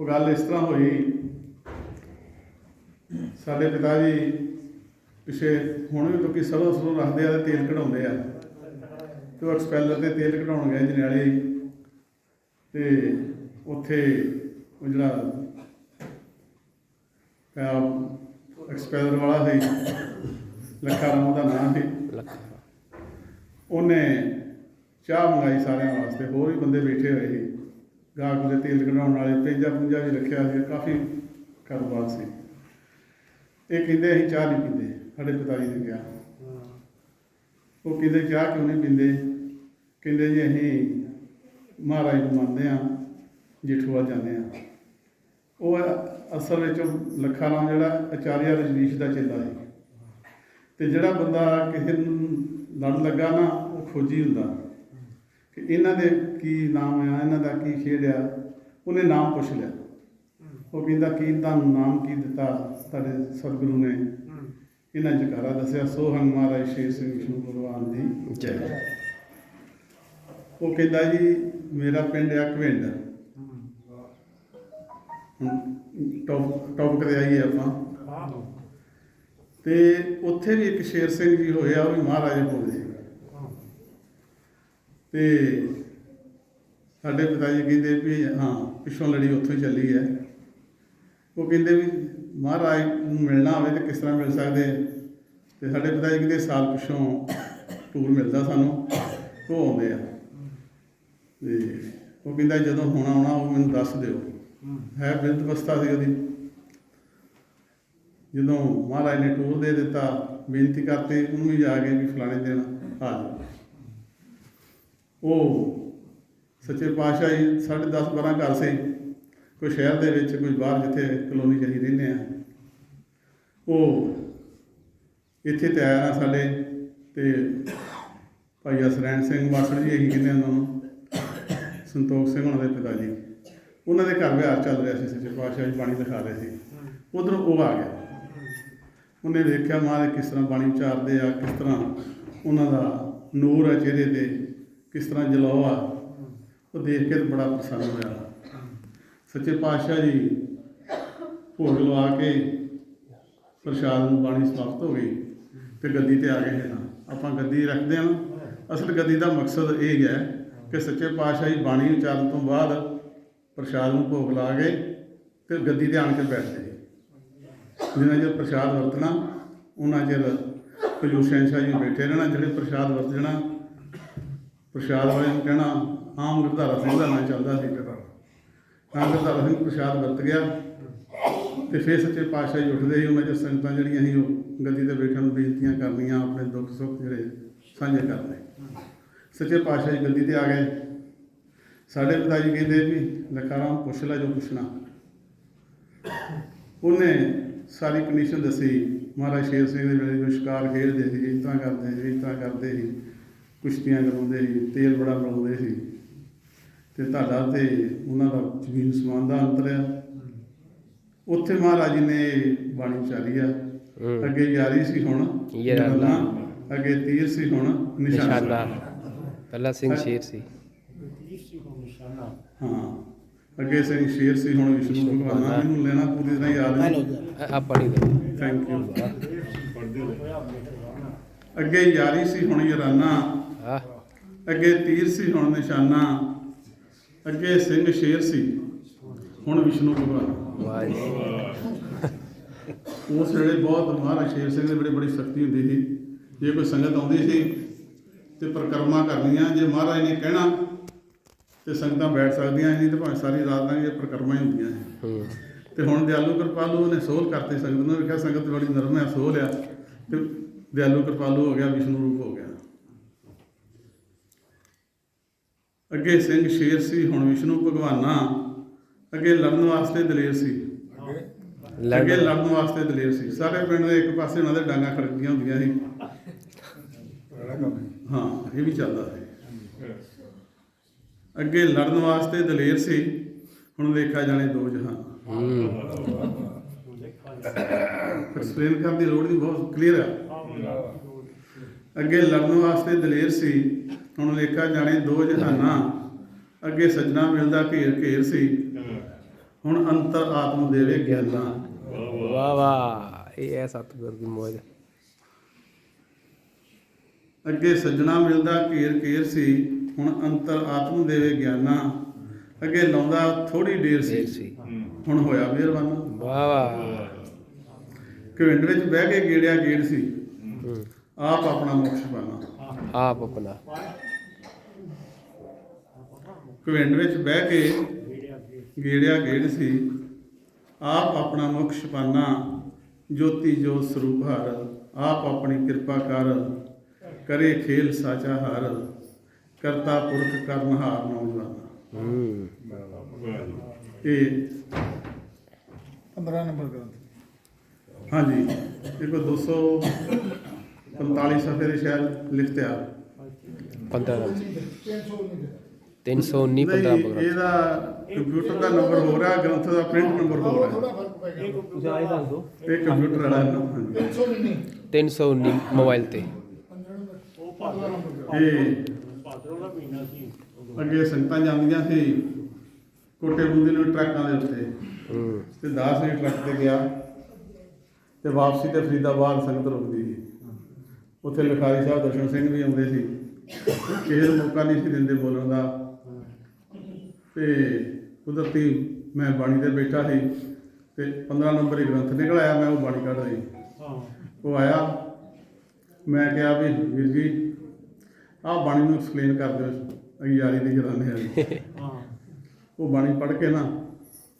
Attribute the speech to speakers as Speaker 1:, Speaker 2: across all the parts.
Speaker 1: ਉਹ ਗੱਲ ਇਸ ਤਰ੍ਹਾਂ ਹੋਈ ਸਾਡੇ ਪਿਤਾ ਜੀ ਪਿਛੇ ਹੁਣ ਵੀ ਲੋਕੀ ਸਰੋਂ ਸਰੋਂ ਰੱਖਦੇ ਆ ਤੇ ਤੇਲ ਕਢਾਉਂਦੇ ਆ। ਤੇ ਉਹ ਐਕਸਪੈਲਰ ਤੇ ਤੇਲ ਕਢਾਉਣ ਗਏ ਜਨਿਆਲੇ ਤੇ ਉੱਥੇ ਉਹ ਜਿਹੜਾ ਐਕਸਪੈਲਰ ਵਾਲਾ ਸੀ ਲੱਖਾ ਰਾਮ ਉਹਦਾ ਨਾਮ ਸੀ। ਉਹਨੇ ਚਾਹ ਮੰਗਾਈ ਸਾਰਿਆਂ ਵਾਸਤੇ ਹੋਰ ਵੀ ਬੰਦੇ ਬੈਠੇ ਹੋਏ ਸੀ। ਗਾਹਕ ਦੇ ਤੇਲ ਕਢਾਉਣ ਵਾਲੇ ਤੇਜਾ ਪੁੰਜਾ ਵੀ ਰੱਖਿਆ ਸੀ ਕਾਫੀ ਕਾਰੋਬਾਰ ਸੀ। ਇਹ ਕਹਿੰਦੇ ਅਸੀਂ ਚਾਹ ਨਹੀਂ ਪੀਂਦੇ ਸਾਡੇ ਪਿਤਾ ਜੀ ਨੇ ਕਿਹਾ। ਉਹ ਕਹਿੰਦੇ ਚਾਹ ਕਿਉਂ ਨਹੀਂ ਪੀਂਦੇ? ਕਹਿੰਦੇ ਜੀ ਅਸੀਂ ਮਹਾਰਾਜ ਨੂੰ ਮੰਨਦੇ ਆ ਜੇਠੂਆ ਜਾਂਦੇ ਆ ਉਹ ਅਸਲ ਵਿੱਚ ਲੱਖਾ ਰਾਮ ਜਿਹੜਾ ਆਚਾਰਿਆ ਰਜਨੀਸ਼ ਦਾ ਚੇਲਾ ਸੀ। ਤੇ ਜਿਹੜਾ ਬੰਦਾ ਕਿਸੇ ਨੂੰ ਲੜ ਲੱਗਾ ਨਾ ਉਹ ਖੋਜੀ ਹੁੰਦਾ। ਕਿ ਇਹਨਾਂ ਦੇ ਕੀ ਨਾਮ ਆ ਇਹਨਾਂ ਦਾ ਕੀ ਖੇਡ ਆ ਉਹਨੇ ਨਾਮ ਪੁੱਛ ਲਿਆ। ਉਹ ਕਹਿੰਦਾ ਕੀ ਤੁਹਾਨੂੰ ਨਾਮ ਕੀ ਦਿੱਤਾ ਤੁਹਾਡੇ ਸਤਿਗੁਰੂ ਨੇ? ਇਹਨਾਂ ਜਕਾਰਾ ਦੱਸਿਆ ਸੋਹਣ ਮਹਾਰਾਜ ਸ਼ੇਰ ਸਿੰਘ ਵਿਸ਼ਨੂੰ ਭਗਵਾਨ ਦੀ
Speaker 2: ਜੈ।
Speaker 1: ਉਹ ਕਹਿੰਦਾ ਜੀ ਮੇਰਾ ਪਿੰਡ ਆ ਘਵਿੰਡ ਟੌਪ ਟੌਪ ਆਈਏ ਆਪਾਂ। ਤੇ ਉੱਥੇ ਵੀ ਇੱਕ ਸ਼ੇਰ ਸਿੰਘ ਜੀ ਹੋਇਆ ਉਹ ਵੀ ਮਹਾਰਾਜੇ ਕੋਲ ਸੀ ਤੇ ਸਾਡੇ ਪਿਤਾ ਜੀ ਕਹਿੰਦੇ ਵੀ ਹਾਂ, ਪਿੱਛੋਂ ਲੜੀ ਉੱਥੋਂ ਹੀ ਚੱਲੀ ਹੈ। ਉਹ ਕਹਿੰਦੇ ਵੀ ਮਹਾਰਾਜ ਨੂੰ ਮਿਲਣਾ ਹੋਵੇ ਤੇ ਕਿਸ ਤਰ੍ਹਾਂ ਮਿਲ ਸਕਦੇ ਤੇ ਸਾਡੇ ਪਿਤਾ ਜੀ ਕਹਿੰਦੇ ਸਾਲ ਪਿੱਛੋਂ ਟੂਰ ਮਿਲਦਾ ਸਾਨੂੰ, ਉਹ ਆਉਂਦੇ ਆ। ਤੇ ਉਹ ਕਹਿੰਦਾ ਜਦੋਂ ਹੁਣ ਆਉਣਾ ਉਹ ਮੈਨੂੰ ਦੱਸ ਦਿਓ। ਹੈ ਬਿਰਧ ਅਵਸਥਾ ਸੀ ਉਹਦੀ। ਜਦੋਂ ਮਹਾਰਾਜ ਨੇ ਟੂਰ ਦੇ ਦਿੱਤਾ, ਬੇਨਤੀ ਕਰਤੇ, ਉਹਨੂੰ ਵੀ ਜਾ ਕੇ ਵੀ ਫਲਾਣੇ ਦਿਨ ਆ ਜਾਓ। ਉਹ ਸੱਚੇ ਪਾਤਸ਼ਾਹ ਜੀ, ਸਾਢੇ 10 12 ਘਰ ਸੀ। ਕੋਈ ਸ਼ਹਿਰ ਦੇ ਵਿੱਚ, ਕੋਈ ਬਾਹਰ ਜਿੱਥੇ ਕਲੋਨੀ ਚ ਅਸੀਂ ਰਹਿੰਦੇ ਆ ਉਹ ਇੱਥੇ ਤੇ ਆਇਆ ਨਾ ਸਾਡੇ ਤੇ ਭਾਈ ਅਸਰੈਣ ਸਿੰਘ ਮਾਸਟਰ ਜੀ, ਅਸੀਂ ਕਹਿੰਦੇ ਉਹਨਾਂ ਨੂੰ, ਸੰਤੋਖ ਸਿੰਘ ਉਹਨਾਂ ਦੇ ਪਿਤਾ ਜੀ। ਉਹਨਾਂ ਦੇ ਘਰ ਵਿਆਹ ਚੱਲ ਰਿਹਾ ਸੀ, ਸੱਚੇ ਪਾਤਸ਼ਾਹ ਜੀ, ਬਾਣੀ ਦਿਖਾ ਰਹੇ ਸੀ। ਉਧਰੋਂ ਉਹ ਆ ਗਿਆ। ਉਹਨੇ ਦੇਖਿਆ, ਮਹਾਰਾਜ, ਕਿਸ ਤਰ੍ਹਾਂ ਬਾਣੀ ਉਚਾਰਦੇ ਆ, ਕਿਸ ਤਰ੍ਹਾਂ ਉਹਨਾਂ ਦਾ ਨੂਰ ਆ ਚਿਹਰੇ ਤੇ, ਕਿਸ ਤਰ੍ਹਾਂ ਜਲਾਉ ਆ। ਉਹ ਦੇਖ ਕੇ ਤਾਂ ਬੜਾ ਪ੍ਰਸੰਨ ਹੋਇਆ। ਸੱਚੇ ਪਾਤਸ਼ਾਹ ਜੀ ਭੋਗ ਲਵਾ ਕੇ ਪ੍ਰਸ਼ਾਦ ਨੂੰ ਬਾਣੀ ਸਮਾਪਤ ਹੋ ਗਈ ਤੇ ਗੱਦੀ ਤੇ ਆ ਗਏ ਹਨ ਆਪਾਂ ਗੱਦੀ ਰੱਖਦੇ ਹਾਂ। ਅਸਲ ਗੱਦੀ ਦਾ ਮਕਸਦ ਇਹ ਹੈ ਕਿ ਸੱਚੇ ਪਾਤਸ਼ਾਹ ਜੀ ਬਾਣੀ ਉਚਾਰਨ ਤੋਂ ਬਾਅਦ ਪ੍ਰਸ਼ਾਦ ਨੂੰ ਭੋਗ ਲਾ ਕੇ ਤੇ ਗੱਦੀ ਤੇ ਆਣ ਕੇ ਬੈਠਦੇ ਜੀ ਜਿੰਨਾ ਚਿਰ ਪ੍ਰਸ਼ਾਦ ਵਰਤਣਾ ਉਹਨਾਂ ਚਿਰ ਹਜੂਰ ਸ਼ਹਿਨਸ਼ਾਹ ਜੀ ਬੈਠੇ ਰਹਿਣਾ, ਜਿਹੜੇ ਪ੍ਰਸ਼ਾਦ ਵਰਤ ਜਾਣਾ ਪ੍ਰਸ਼ਾਦ ਵਾਲਿਆਂ ਨੂੰ ਕਹਿਣਾ ਆਮ ਗੁਰਧਾਰਾ ਸਿੰਘ ਦਾ ਨਾਂ ਚੱਲਦਾ ਸੀ ਕਦਾ ਆਮ ਗੁਰਧਾਰਾ ਸਿੰਘ ਪ੍ਰਸ਼ਾਦ ਵਰਤ ਗਿਆ ਤੇ ਫਿਰ ਸੱਚੇ ਪਾਤਸ਼ਾਹ ਜੀ ਉੱਠਦੇ ਸੀ ਉਹਨਾਂ ਚ ਸੰਗਤਾਂ ਜਿਹੜੀਆਂ ਸੀ ਉਹ ਗੱਦੀ ਤੇ ਬੈਠਣ ਨੂੰ ਬੇਨਤੀਆਂ ਕਰਨੀਆਂ, ਆਪਣੇ ਦੁੱਖ ਸੁੱਖ ਜਿਹੜੇ ਸਾਂਝੇ ਕਰਦੇ ਸੱਚੇ ਪਾਤਸ਼ਾਹ ਜੀ ਗੱਦੀ ਤੇ ਆ ਗਏ। ਸਾਡੇ ਪਿਤਾ ਜੀ ਕਹਿੰਦੇ ਵੀ ਲਖਾਰਾਮ ਪੁੱਛ ਲੈ ਜੋ ਪੁੱਛਣਾ। ਉਹਨੇ ਸਾਰੀ ਕੰਡੀਸ਼ਨ ਦੱਸੀ। ਮਹਾਰਾਜ ਸ਼ੇਰ ਸਿੰਘ ਦੇ ਵੇਲੇ ਜੋ ਸ਼ਿਕਾਰ ਖੇਡਦੇ ਸੀ ਇਸ ਕਰਦੇ ਸੀ, ਇਸ ਕਰਦੇ ਸੀ। ਕੁਸ਼ਤੀਆਂ ਕਰਾਉਂਦੇ ਸੀ ਤੇਲ ਬੜਾ ਬਣਾਉਂਦੇ ਸੀ। ਤੇ ਤੁਹਾਡਾ ਤੇ ਉਹਨਾਂ ਦਾ ਜ਼ਮੀਨ ਸਮਾਨ ਦਾ ਅੰਤਰ ਆ। ਉੱਥੇ ਮਹਾਰਾਜ ਜੀ ਨੇ ਬਾਣੀ ਉਚਾਰੀ ਆ। ਅੱਗੇ ਯਾਰੀ ਸੀ ਹੁਣ
Speaker 2: ਯਾਰਾਨਾ।
Speaker 1: ਅੱਗੇ ਤੀਰ ਸੀ ਹੁਣ ਨਿਸ਼ਾਨਾ।
Speaker 2: ਪਹਿਲਾ ਸਿੰਘ ਸ਼ੇਰ ਸੀ।
Speaker 1: ਹਾਂ ਅੱਗੇ ਸਿੰਘ ਸ਼ੇਰ ਸੀ ਹੁਣ ਵਿਸ਼ਨੂੰ ਭਗਵਾਨ ਮੈਨੂੰ ਲੈਣਾ ਪੂਰੀ ਤਰ੍ਹਾਂ ਯਾਦ ਨਹੀਂ
Speaker 2: ਆ ਪੜੀ ਦੇ
Speaker 1: ਥੈਂਕ ਯੂ ਅੱਗੇ ਯਾਰੀ ਸੀ ਹੁਣ ਯਾਰਾਨਾ। ਅੱਗੇ ਤੀਰ ਸੀ ਹੁਣ ਨਿਸ਼ਾਨਾ। ਅੱਗੇ ਸਿੰਘ ਸ਼ੇਰ ਸੀ ਹੁਣ ਵਿਸ਼ਨੂੰ ਭਗਵਾਨ।
Speaker 2: ਵਾਹ ਜੀ
Speaker 1: ਉਸ ਵੇਲੇ ਬਹੁਤ ਮਹਾਰਾਜ ਸ਼ੇਰ ਸਿੰਘ ਦੇ ਬੜੀ ਬੜੀ ਸ਼ਕਤੀ ਹੁੰਦੀ ਸੀ। ਜੇ ਕੋਈ ਸੰਗਤ ਆਉਂਦੀ ਸੀ ਤੇ ਪ੍ਰਕਰਮਾ ਕਰਨੀਆਂ ਜੇ ਮਹਾਰਾਜ ਨੇ ਕਹਿਣਾ ਤੇ ਸੰਗਤਾਂ ਬੈਠ ਸਕਦੀਆਂ ਨਹੀਂ ਤੇ ਭਾਵੇਂ ਸਾਰੀ ਰਾਤ ਨਾਲ ਇਹ ਪ੍ਰਕਰਮਾ ਹੀ ਹੁੰਦੀਆਂ ਸੀ। ਤੇ ਹੁਣ ਦਿਆਲੂ ਕਿਰਪਾਲੂ ਨੇ ਸੋਲ ਕਰਤੇ ਸੰਗਤ ਨੂੰ ਵੇਖਿਆ ਸੰਗਤ ਬੜੀ ਨਰਮ ਹੈ ਸੋਲ ਆ। ਤੇ ਦਿਆਲੂ ਕਿਰਪਾਲੂ ਹੋ ਗਿਆ ਵਿਸ਼ਨੂੰ ਰੂਪ ਹੋ ਗਿਆ। ਅੱਗੇ ਸਿੰਘ ਸ਼ੇਰ ਸੀ ਹੁਣ ਵਿਸ਼ਨੂੰ ਭਗਵਾਨਾ। ਅੱਗੇ ਲੜਨ ਵਾਸਤੇ ਦਲੇਰ ਸੀ। ਅੱਗੇ
Speaker 2: ਲੜ
Speaker 1: ਲੜਨ ਵਾਸਤੇ ਦਲੇਰ ਸੀ। ਸਾਰੇ ਪਿੰਡ ਦੇ ਇੱਕ ਪਾਸੇ ਉਹਨਾਂ ਦੇ ਡਾਂਗਾ ਖੜਕਦੀਆਂ ਹੁੰਦੀਆਂ ਸੀ। ਹਾਂ ਇਹ ਵੀ ਚੱਲਦਾ ਸੀ। ਅੱਗੇ ਲੜਨ ਵਾਸਤੇ ਦਲੇਰ ਸੀ। ਹੁਣ ਵੇਖਾ ਜਾਣੇ ਦੋ ਜਹਾਨ।
Speaker 2: ਹੂੰ
Speaker 1: ਐਕਸਪਲੇਨ ਕਰਨ ਦੀ ਲੋੜ ਨਹੀਂ ਬਹੁਤ ਕਲੀਅਰ ਆ। ਅੱਗੇ ਲੜਨ ਵਾਸਤੇ ਦਲੇਰ ਸੀ। ਹੁਣ ਵੇਖਾ ਜਾਣੇ ਦੋ ਜਹਾਨਾਂ। ਅੱਗੇ ਸੱਜਣਾ ਮਿਲਦਾ ਘੇਰ ਘੇਰ ਸੀ। ਹੁਣ ਅੰਤਰ ਆਤਮ ਦੇਵੇ ਗਿਆਨਾ।
Speaker 2: ਵਾਹ ਵਾਹ। ਇਹ ਹੈ ਸਤਿਗੁਰ ਦੀ ਮੋਜ।
Speaker 1: ਅੱਗੇ ਸੱਜਣਾ ਮਿਲਦਾ ਘੇਰ ਘੇਰ ਸੀ। ਹੁਣ ਅੰਤਰ ਆਤਮ ਦੇਵੇ ਗਿਆਨਾ। ਅੱਗੇ ਲਾਉਂਦਾ ਥੋੜੀ ਦੇਰ ਸੀ। ਹੁਣ ਹੋਇਆ ਮਿਹਰਬਾਨਾ।
Speaker 2: ਵਾਹ ਵਾਹ।
Speaker 1: ਘਿੰਡ ਵਿੱਚ ਬਹਿ ਕੇ ਗੇੜਿਆ ਗੇੜ ਸੀ। ਆਪ ਆਪਣਾ ਮੋਕਸ਼ ਪਾਣਾ।
Speaker 2: ਆਪ ਆਪਣਾ।
Speaker 1: ਘਿੰਡ ਵਿੱਚ ਬਹਿ ਕੇ ਗੇੜਿਆ ਗੇੜ ਸੀ। ਆਪ ਆਪਣਾ ਮੋਕਸ਼ ਪਾਣਾ ਜੋਤੀ ਜੋਤ ਸਰੂਪ ਹਰ ਆਪ ਆਪਣੀ ਕਿਰਪਾ ਕਰ ਕਰੇ ਖੇਲ ਸਾਚਾ ਹਰ ਕਰਤਾ ਪੁਰਖ ਕਰਨਹਾਰ ਨੌਜਵਾਨ।
Speaker 2: ਹੂੰ
Speaker 1: ਇਹ
Speaker 3: 15 ਨੰਬਰ ਗ੍ਰੰਥ
Speaker 1: ਹਾਂਜੀ ਇਹ ਕੋਈ 245 ਸਫੇ ਦੇ ਸ਼ਾਇਦ ਲਿਖਤੇ ਆ।
Speaker 2: 15
Speaker 3: 319
Speaker 2: 319 15
Speaker 1: ਨਹੀਂ
Speaker 2: ਪਕੜ
Speaker 1: ਇਹਦਾ ਕੰਪਿਊਟਰ ਦਾ ਨੰਬਰ ਹੋ ਰਿਹਾ ਗ੍ਰੰਥ ਦਾ ਪ੍ਰਿੰਟ ਨੰਬਰ ਹੋ ਰਿਹਾ।
Speaker 3: ਫ਼ਰਕ ਪੈ ਗਿਆ
Speaker 4: ਤੁਸੀਂ ਆਏ ਦੱਸ ਦਿਓ
Speaker 1: ਇਹ ਕੰਪਿਊਟਰ ਵਾਲਾ ਹੈ ਨਾ ਹਾਂਜੀ।
Speaker 3: 319
Speaker 2: 319 ਮੋਬਾਈਲ ਤੇ।
Speaker 3: 15 ਨੰਬਰ ਗ੍ਰੰਥ
Speaker 1: ਇਹ
Speaker 4: ਭਾਦਰੋਂ ਦਾ ਮਹੀਨਾ ਸੀ
Speaker 1: ਅੱਗੇ ਸੰਗਤਾਂ ਜਾਂਦੀਆਂ ਸੀ ਕੋਟੇ ਬੁੰਦੀ ਨੂੰ ਟਰੱਕਾਂ ਦੇ ਉੱਤੇ।
Speaker 2: ਹੂੰ।
Speaker 1: ਤੇ ਦਾਸ ਨੇ ਟਰੱਕ ਤੇ ਗਿਆ ਤੇ ਵਾਪਸੀ ਤੇ ਫਰੀਦਾਬਾਦ ਸੰਗਤ ਰੁਕਦੀ ਸੀ। ਉੱਥੇ ਲਿਖਾਰੀ ਸਾਹਿਬ ਦਰਸ਼ਨ ਸਿੰਘ ਵੀ ਆਉਂਦੇ ਸੀ। ਕਿਸੇ ਨੂੰ ਮੌਕਾ ਨਹੀਂ ਸੀ ਦਿੰਦੇ ਬੋਲਣ ਦਾ। ਤੇ ਕੁਦਰਤੀ ਮੈਂ ਬਾਣੀ ਤੇ ਬੈਠਾ ਸੀ ਤੇ 15 ਨੰਬਰ ਹੀ ਗ੍ਰੰਥ ਨਿਕਲ ਆਇਆ ਮੈਂ ਉਹ ਬਾਣੀ ਕੱਢ
Speaker 4: ਹਾਂ।
Speaker 1: ਉਹ ਆਇਆ ਮੈਂ ਕਿਹਾ ਵੀ ਵੀਰ ਜੀ ਆਹ ਬਾਣੀ ਨੂੰ ਐਕਸਪਲੇਨ ਕਰ ਦਿਓ ਯਾਰੀ ਦੀ ਹਾਂ
Speaker 4: ਹਾਂ।
Speaker 1: ਉਹ ਬਾਣੀ ਪੜ੍ਹ ਕੇ ਨਾ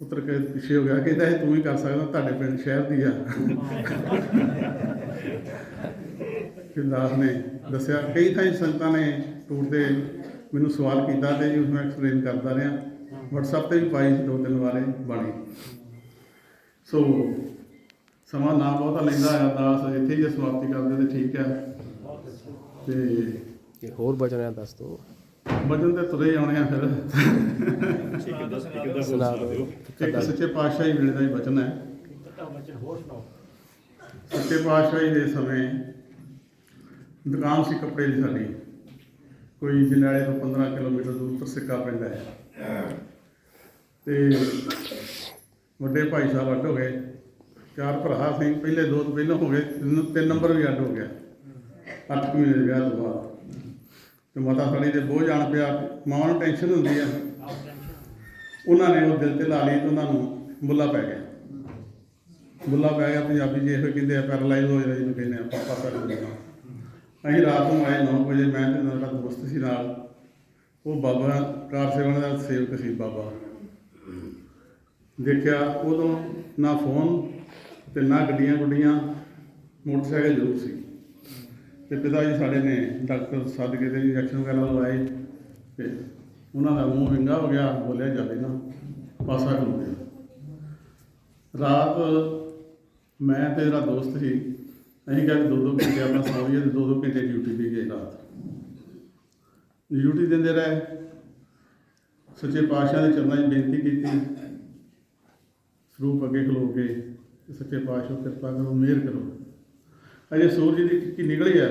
Speaker 1: ਉਤਰ ਕੇ ਪਿੱਛੇ ਹੋ ਗਿਆ ਕਹਿੰਦਾ ਇਹ ਤੂੰ ਹੀ ਕਰ ਸਕਦਾ ਤੁਹਾਡੇ ਪਿੰਡ ਸ਼ਹਿਰ ਦੀ ਆ। ਕਿੰਦਾਸ ਨੇ ਦੱਸਿਆ ਕਈ ਥਾਈਂ ਸੰਗਤਾਂ ਨੇ ਟੂਰ ਤੇ ਮੈਨੂੰ ਸਵਾਲ ਕੀਤਾ ਤੇ ਜੀ ਉਸ ਮੈਂ ਐਕਸਪਲੇਨ ਕਰਦਾ ਰਿਹਾ। WhatsApp ਤੇ ਵੀ ਪਾਈ ਸੀ ਦੋ ਤਿੰਨ ਵਾਰੇ ਬਾਣੀ। ਸੋ ਸਮਾਂ ਨਾ ਬਹੁਤਾ ਲੈਂਦਾ ਆ ਦਾਸ ਇੱਥੇ ਹੀ ਜੇ ਸਮਾਪਤੀ ਕਰਦੇ ਤੇ ਠੀਕ ਆ। ਤੇ
Speaker 2: ਇਹ ਹੋਰ ਬਚਣਾ ਦੱਸ ਦੋ।
Speaker 1: ਵਜਨ ਤੇ ਤੁਰੇ ਹੀ ਆਉਣੇ ਆ ਫਿਰ।
Speaker 2: ਸੁਣਾ ਦਿਓ।
Speaker 1: ਇੱਕ ਸੱਚੇ ਪਾਤਸ਼ਾਹ ਹੀ ਵੇਲੇ ਦਾ ਹੀ ਬਚਨ ਹੈ।
Speaker 4: ਬੱਚਨ
Speaker 1: ਸੱਚੇ ਪਾਤਸ਼ਾਹ ਜੀ ਦੇ ਸਮੇਂ ਦੁਕਾਨ ਸੀ ਕੱਪੜੇ ਦੀ ਸਾਡੀ। ਕੋਈ ਜਨਾਲੇ ਤੋਂ 15 ਕਿਲੋਮੀਟਰ ਦੂਰ ਤਰਸਿੱਕਾ ਪਿੰਡ ਹੈ। ਤੇ ਵੱਡੇ ਭਾਈ ਸਾਹਿਬ ਅੱਡ ਹੋ ਗਏ। ਚਾਰ ਭਰਾ ਸੀ, ਪਹਿਲੇ ਦੋ ਤੋਂ ਪਹਿਲਾਂ ਹੋ ਗਏ, ਤਿੰਨ ਨੰਬਰ ਵੀ ਅੱਡ ਹੋ ਗਿਆ। ਅੱਠ ਕੁ ਮਹੀਨੇ ਦੇ ਵਿਆਹ ਤੋਂ ਬਾਅਦ। ਤੇ ਮਾਤਾ ਸਾਡੀ ਦੇ ਬੋਝ ਆਣ ਪਿਆ, ਮਾਂ ਨੂੰ ਟੈਨਸ਼ਨ ਹੁੰਦੀ ਆ। ਉਹਨਾਂ ਨੇ ਉਹ ਦਿਲ ਤੇ ਲਾ ਲਈ ਤੇ ਉਹਨਾਂ ਨੂੰ ਬੁੱਲਾ ਪੈ ਗਿਆ। ਬੁੱਲਾ ਪੈ ਗਿਆ, ਪੰਜਾਬੀ ਜੇ ਇਹੋ ਕਹਿੰਦੇ ਆ ਪੈਰਲਾਈਜ਼ ਹੋ ਜਾਂਦਾ ਜਿਹਨੂੰ ਕਹਿੰਦੇ ਆ ਪਾਪਾ ਕਰ ਦਿੰਦਾ ਅਸੀਂ ਰਾਤ ਨੂੰ ਆਏ 9 ਵਜੇ, ਮੈਂ ਤੇ ਮੇਰਾ ਦੋਸਤ ਸੀ ਨਾਲ। ਉਹ ਬਾਬਾ ਕਾਰ ਸੇਵਨ ਦਾ ਸੇਵਕ ਸੀ ਬਾਬਾ। ਦੇਖਿਆ ਉਦੋਂ ਨਾ ਫੋਨ ਤੇ ਨਾ ਗੱਡੀਆਂ ਗੁੱਡੀਆਂ, ਮੋਟਰਸਾਈਕਲ ਜ਼ਰੂਰ ਸੀ। ਤੇ ਪਿਤਾ ਜੀ ਸਾਡੇ ਨੇ ਡਾਕਟਰ ਸੱਦ ਕੇ ਤੇ ਇੰਜੈਕਸ਼ਨ ਵਗੈਰਾ ਲਵਾਏ ਤੇ ਉਹਨਾਂ ਦਾ ਮੂੰਹ ਵਿੰਗਾ ਹੋ ਗਿਆ, ਬੋਲਿਆ ਜਾਵੇ ਨਾ, ਪਾਸਾ ਖਲੋ ਗਿਆ। ਰਾਤ ਮੈਂ ਤੇ ਮੇਰਾ ਦੋਸਤ ਸੀ, ਅਸੀਂ ਕਿਹਾ ਵੀ ਦੋ ਦੋ ਘੰਟੇ ਆਪਣਾ ਸੌਂ ਜਾਈਏ ਤੇ ਦੋ ਦੋ ਘੰਟੇ ਡਿਊਟੀ ਤੇ ਗਏ ਰਾਤ। ਡਿਊਟੀ ਦਿੰਦੇ ਰਹੇ। ਸੱਚੇ ਪਾਤਸ਼ਾਹ ਦੇ ਚਰਨਾਂ 'ਚ ਬੇਨਤੀ ਕੀਤੀ। ਸਰੂਪ ਅੱਗੇ ਖਲੋ ਕੇ ਸੱਚੇ ਪਾਤਸ਼ਾਹ ਕਿਰਪਾ ਕਰੋ ਮਿਹਰ ਕਰੋ। ਅਜੇ ਸੂਰਜ ਦੀ ਟਿੱਕੀ ਨਿਕਲੀ ਹੈ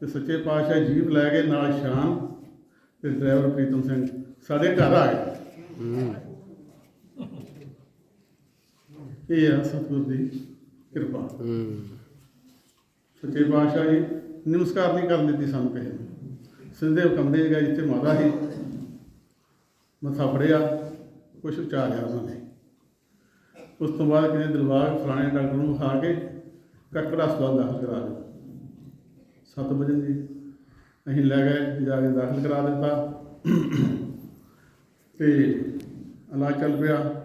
Speaker 1: ਤੇ ਸੱਚੇ ਪਾਤਸ਼ਾਹ ਜੀਵ ਲੈ ਕੇ ਨਾਲ ਸ਼ਾਮ ਤੇ ਡਰਾਈਵਰ ਪ੍ਰੀਤਮ ਸਿੰਘ ਸਾਡੇ ਘਰ ਆ ਗਏ। ਇਹ ਆ ਸਤਿਗੁਰ ਦੀ ਕਿਰਪਾ। ਸੱਚੇ ਪਾਤਸ਼ਾਹ ਜੀ ਨਮਸਕਾਰ ਨਹੀਂ ਕਰਨ ਦਿੱਤੀ ਸਾਨੂੰ ਕਿਸੇ ਨੂੰ। ਸਿੰਧੇ ਕਮਰੇ ਗਏ ਜਿੱਥੇ ਮਾਤਾ ਸੀ। ਮੱਥਾ ਫੜਿਆ ਕੁਛ ਉਚਾਰਿਆ ਉਹਨਾਂ ਨੇ। ਉਸ ਤੋਂ ਬਾਅਦ ਕਿਨੇ ਦਿਲਬਾਗ ਫਲਾਣੇ ਡਾਕਟਰ ਨੂੰ ਖਾ ਕੇ ਕੱਕੜਾ ਹਸਪਤਾਲ ਦਾਖਲ ਕਰਾ ਦਿੱਤਾ। 7 ਵਜੇ ਦੀ ਅਸੀਂ ਲੈ ਗਏ ਜਾ ਕੇ ਦਾਖਲ ਕਰਾ ਦਿੱਤਾ। ਤੇ ਇਲਾਜ ਚੱਲ ਪਿਆ।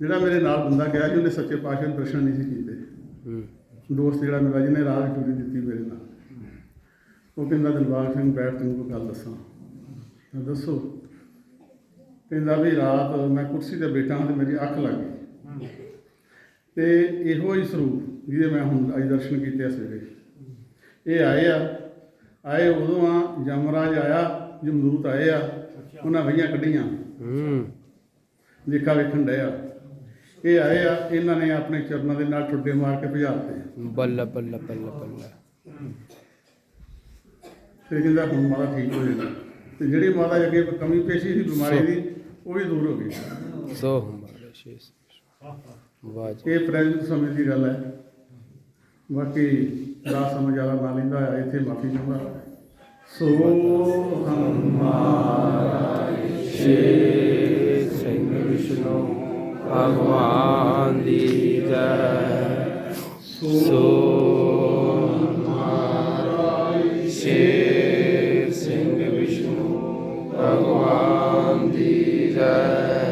Speaker 1: ਜਿਹੜਾ ਮੇਰੇ ਨਾਲ ਬੰਦਾ ਗਿਆ ਸੀ ਉਹਨੇ ਸੱਚੇ ਪਾਤਸ਼ਾਹ ਦੇ ਦਰਸ਼ਨ ਨਹੀਂ ਸੀ ਕੀਤੇ। ਦੋਸਤ ਜਿਹੜਾ ਮੇਰਾ ਜਿਹਨੇ ਰਾਹ ਟੂਰੀ ਦਿੱਤੀ ਮੇਰੇ ਨਾਲ। ਉਹ ਕਹਿੰਦਾ ਦਿਲਬਾਗ ਸਿੰਘ ਬੈਠ ਤੈਨੂੰ ਕੋਈ ਗੱਲ ਦੱਸਾਂ। ਮੈਂ ਦੱਸੋ। ਕਹਿੰਦਾ ਵੀ ਰਾਤ ਮੈਂ ਕੁਰਸੀ ਤੇ ਬੈਠਾ ਹਾਂ ਤੇ ਮੇਰੀ ਅੱਖ ਲੱਗ ਗਈ। ਤੇ ਇਹੋ ਹੀ ਸਰੂਪ ਜਿਹਦੇ ਮੈਂ ਹੁਣ ਅੱਜ ਦਰਸ਼ਨ ਕੀਤੇ ਆ ਸਵੇਰੇ। ਇਹ ਆਏ ਆ। ਆਏ ਉਦੋਂ ਆ ਜਮਰਾਜ ਆਇਆ ਜਮਦੂਤ ਆਏ ਆ ਉਹਨਾਂ ਵਈਆਂ ਕੱਢੀਆਂ।
Speaker 2: ਹੂੰ।
Speaker 1: ਲੇਖਾ ਵੇਖਣ ਡਿਆ ਇਹ ਆਏ ਆ ਇਹਨਾਂ ਨੇ ਆਪਣੇ ਚਰਨਾਂ ਦੇ ਨਾਲ ਟੁੱਡੇ ਮਾਰ ਕੇ ਭਜਾਤੇ
Speaker 2: ਬੱਲਾ ਬੱਲਾ ਬੱਲਾ ਬੱਲਾ।
Speaker 1: ਫਿਰ ਕਹਿੰਦਾ ਹੁਣ ਮਾਤਾ ਠੀਕ ਹੋ ਜਾਣਾ ਤੇ ਜਿਹੜੀ ਮਾਤਾ ਅੱਗੇ ਕਮੀ ਪੇਸ਼ੀ ਸੀ ਬਿਮਾਰੀ ਦੀ ਉਹ ਵੀ ਦੂਰ ਹੋ ਗਈ।
Speaker 2: ਸੋ ਹਮਾਰੇ ਵਾਹ ਜੀ।
Speaker 1: ਇਹ ਪ੍ਰੈਜ਼ੈਂਟ ਸਮੇਂ ਦੀ ਗੱਲ ਹੈ। ਬਾਕੀ ਦਾ ਸਮਾਂ ਜ਼ਿਆਦਾ ਨਾ ਲੈਂਦਾ ਹੋਇਆ ਇੱਥੇ ਮਾਫੀ ਚਾਹੁੰਦਾ ਸੋ
Speaker 2: ਸਿੰਘ ਵਿਸ਼ਨੂੰ ਭਗਵਾਨ ਦੀ ਜੈ। ਸੋ ਸ਼ੇਰ ਸਿੰਘ ਵਿਸ਼ਨੂੰ ਭਗਵਾਨ ਦੀ ਜੈ